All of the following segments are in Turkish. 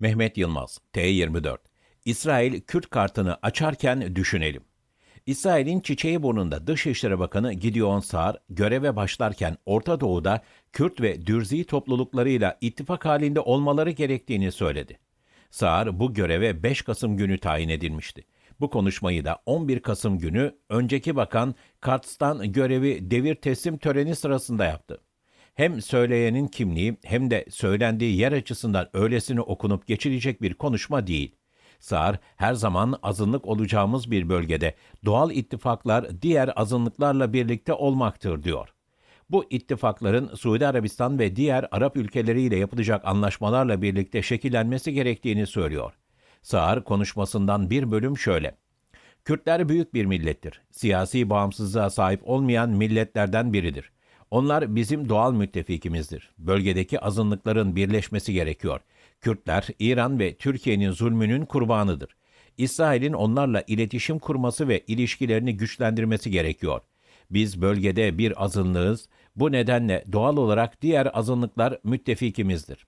Mehmet Yılmaz, T24. İsrail Kürt kartını açarken düşünelim. İsrail'in çiçeği burnunda Dışişleri Bakanı Gideon Saar göreve başlarken Orta Doğu'da Kürt ve Dürzi topluluklarıyla ittifak halinde olmaları gerektiğini söyledi. Saar bu göreve 5 Kasım günü tayin edilmişti. Bu konuşmayı da 11 Kasım günü önceki bakan Karts'tan görevi devir teslim töreni sırasında yaptı. Hem söyleyenin kimliği hem de söylendiği yer açısından öylesine okunup geçilecek bir konuşma değil. Sağır her zaman azınlık olacağımız bir bölgede doğal ittifaklar diğer azınlıklarla birlikte olmaktır diyor. Bu ittifakların Suudi Arabistan ve diğer Arap ülkeleriyle yapılacak anlaşmalarla birlikte şekillenmesi gerektiğini söylüyor. Sağır konuşmasından bir bölüm şöyle. Kürtler büyük bir millettir. Siyasi bağımsızlığa sahip olmayan milletlerden biridir. Onlar bizim doğal müttefikimizdir. Bölgedeki azınlıkların birleşmesi gerekiyor. Kürtler, İran ve Türkiye'nin zulmünün kurbanıdır. İsrail'in onlarla iletişim kurması ve ilişkilerini güçlendirmesi gerekiyor. Biz bölgede bir azınlığız. Bu nedenle doğal olarak diğer azınlıklar müttefikimizdir.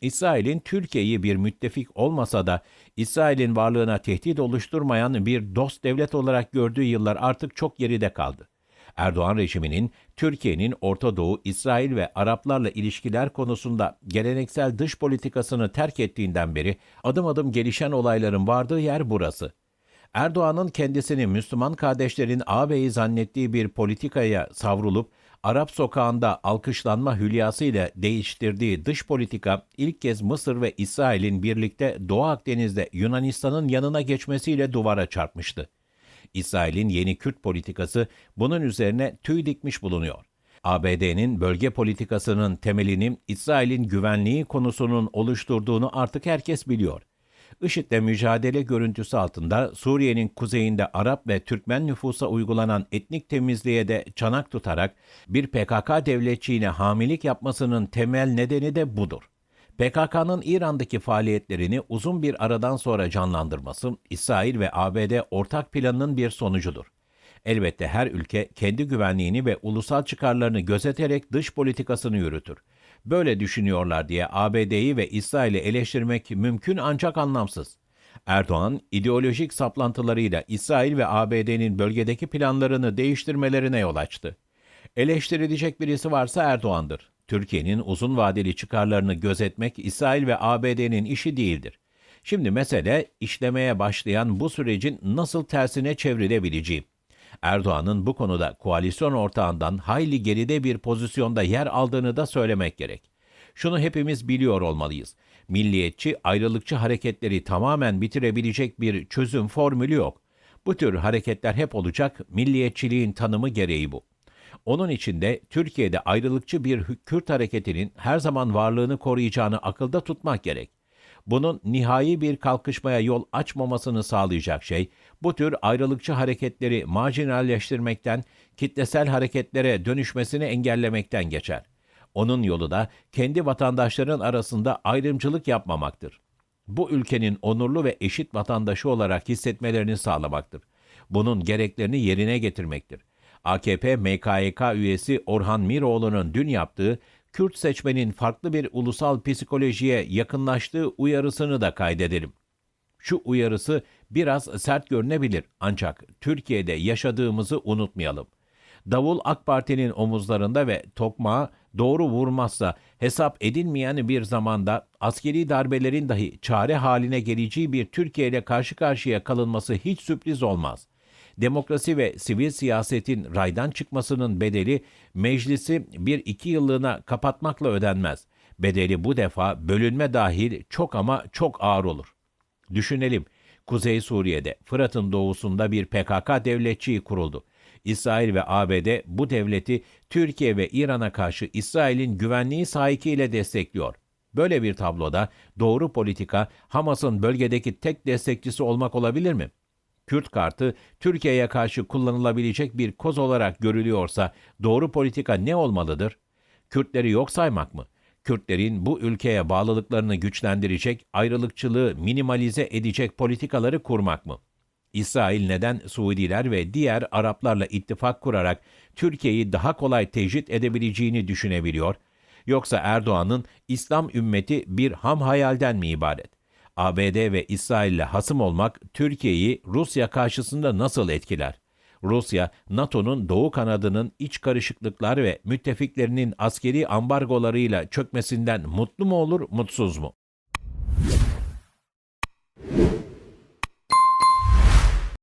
İsrail'in Türkiye'yi bir müttefik olmasa da İsrail'in varlığına tehdit oluşturmayan bir dost devlet olarak gördüğü yıllar artık çok geride kaldı. Erdoğan rejiminin Türkiye'nin Orta Doğu, İsrail ve Araplarla ilişkiler konusunda geleneksel dış politikasını terk ettiğinden beri adım adım gelişen olayların vardığı yer burası. Erdoğan'ın kendisini Müslüman kardeşlerin ağabeyi zannettiği bir politikaya savrulup Arap sokağında alkışlanma hülyasıyla değiştirdiği dış politika ilk kez Mısır ve İsrail'in birlikte Doğu Akdeniz'de Yunanistan'ın yanına geçmesiyle duvara çarpmıştı. İsrail'in yeni Kürt politikası bunun üzerine tüy dikmiş bulunuyor. ABD'nin bölge politikasının temelini İsrail'in güvenliği konusunun oluşturduğunu artık herkes biliyor. IŞİD'le mücadele görüntüsü altında Suriye'nin kuzeyinde Arap ve Türkmen nüfusa uygulanan etnik temizliğe de çanak tutarak bir PKK devletçiğine hamilik yapmasının temel nedeni de budur. PKK'nın İran'daki faaliyetlerini uzun bir aradan sonra canlandırması İsrail ve ABD ortak planının bir sonucudur. Elbette her ülke kendi güvenliğini ve ulusal çıkarlarını gözeterek dış politikasını yürütür. Böyle düşünüyorlar diye ABD'yi ve İsrail'i eleştirmek mümkün ancak anlamsız. Erdoğan, ideolojik saplantılarıyla İsrail ve ABD'nin bölgedeki planlarını değiştirmelerine yol açtı. Eleştirilecek birisi varsa Erdoğan'dır. Türkiye'nin uzun vadeli çıkarlarını gözetmek İsrail ve ABD'nin işi değildir. Şimdi mesele işlemeye başlayan bu sürecin nasıl tersine çevrilebileceği. Erdoğan'ın bu konuda koalisyon ortağından hayli geride bir pozisyonda yer aldığını da söylemek gerek. Şunu hepimiz biliyor olmalıyız. Milliyetçi, ayrılıkçı hareketleri tamamen bitirebilecek bir çözüm formülü yok. Bu tür hareketler hep olacak, milliyetçiliğin tanımı gereği bu. Onun içinde Türkiye'de ayrılıkçı bir Kürt hareketinin her zaman varlığını koruyacağını akılda tutmak gerek. Bunun nihai bir kalkışmaya yol açmamasını sağlayacak şey, bu tür ayrılıkçı hareketleri marjinalleştirmekten, kitlesel hareketlere dönüşmesini engellemekten geçer. Onun yolu da kendi vatandaşların arasında ayrımcılık yapmamaktır. Bu ülkenin onurlu ve eşit vatandaşı olarak hissetmelerini sağlamaktır. Bunun gereklerini yerine getirmektir. AKP MKYK üyesi Orhan Miroğlu'nun dün yaptığı Kürt seçmenin farklı bir ulusal psikolojiye yakınlaştığı uyarısını da kaydedelim. Şu uyarısı biraz sert görünebilir ancak Türkiye'de yaşadığımızı unutmayalım. Davul AK Parti'nin omuzlarında ve tokmağa doğru vurmazsa hesap edilmeyen bir zamanda askeri darbelerin dahi çare haline geleceği bir Türkiye ile karşı karşıya kalınması hiç sürpriz olmaz demokrasi ve sivil siyasetin raydan çıkmasının bedeli meclisi bir iki yıllığına kapatmakla ödenmez. Bedeli bu defa bölünme dahil çok ama çok ağır olur. Düşünelim, Kuzey Suriye'de, Fırat'ın doğusunda bir PKK devletçiği kuruldu. İsrail ve ABD bu devleti Türkiye ve İran'a karşı İsrail'in güvenliği sahikiyle destekliyor. Böyle bir tabloda doğru politika Hamas'ın bölgedeki tek destekçisi olmak olabilir mi? Kürt kartı Türkiye'ye karşı kullanılabilecek bir koz olarak görülüyorsa doğru politika ne olmalıdır? Kürtleri yok saymak mı? Kürtlerin bu ülkeye bağlılıklarını güçlendirecek, ayrılıkçılığı minimalize edecek politikaları kurmak mı? İsrail neden Suudiler ve diğer Araplarla ittifak kurarak Türkiye'yi daha kolay tecrit edebileceğini düşünebiliyor? Yoksa Erdoğan'ın İslam ümmeti bir ham hayalden mi ibaret? ABD ve İsrail ile hasım olmak Türkiye'yi Rusya karşısında nasıl etkiler? Rusya, NATO'nun doğu kanadının iç karışıklıklar ve müttefiklerinin askeri ambargolarıyla çökmesinden mutlu mu olur, mutsuz mu?